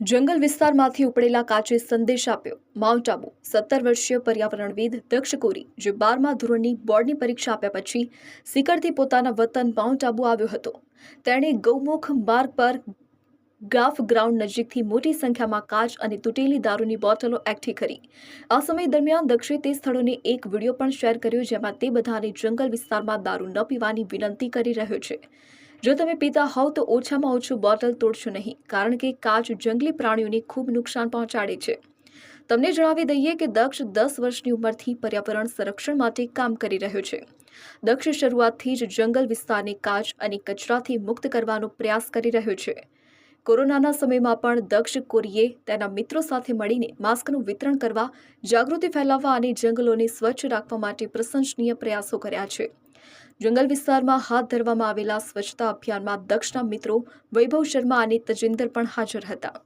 જંગલ વિસ્તારમાંથી ઉપડેલા કાચે સંદેશ આપ્યો. માઉન્ટ આબુ, સત્તર વર્ષીય પર્યાવરણવિદ દક્ષ કોરી, જે બારમા ધોરણની બોર્ડની પરીક્ષા આપ્યા પછી સિકરથી પોતાના વતન માઉન્ટ આબુ આવ્યો હતો. તેણે ગૌમુખ માર્ગ પર ગાફ ગ્રાઉન્ડ નજીકથી મોટી સંખ્યામાં કાચ અને તૂટેલી દારૂની બોટલો એકઠી કરી. આ સમય દરમિયાન દક્ષે તે સ્થળોને એક વીડિયો પણ શેર કર્યો જેમાં તે બધાને જંગલ વિસ્તારમાં દારૂ ન પીવાની વિનંતી કરી રહ્યો છે. જો તમે પીતા હોવ તો ઓછામાં ઓછું બોટલ તોડશો નહીં, કારણ કે કાચ જંગલી પ્રાણીઓને ખૂબ નુકસાન પહોંચાડે છે. તમને જણાવી દઈએ કે દક્ષ દસ વર્ષની ઉંમરથી પર્યાવરણ સંરક્ષણ માટે કામ કરી રહ્યો છે. દક્ષ શરૂઆતથી જ જંગલ વિસ્તારને કાચ અને કચરાથી મુક્ત કરવાનો પ્રયાસ કરી રહ્યો છે. કોરોનાના સમયમાં પણ દક્ષ કોરીએ તેના મિત્રો સાથે મળીને માસ્કનું વિતરણ કરવા, જાગૃતિ ફેલાવવા અને જંગલોને સ્વચ્છ રાખવા માટે પ્રશંસનીય પ્રયાસો કર્યા છે. જંગલ વિસ્તારમાં હાથ ધરવામાં આવેલા સ્વચ્છતા અભિયાનમાં દક્ષના મિત્રો વૈભવ શર્મા અને તજિંદર પણ હાજર હતા.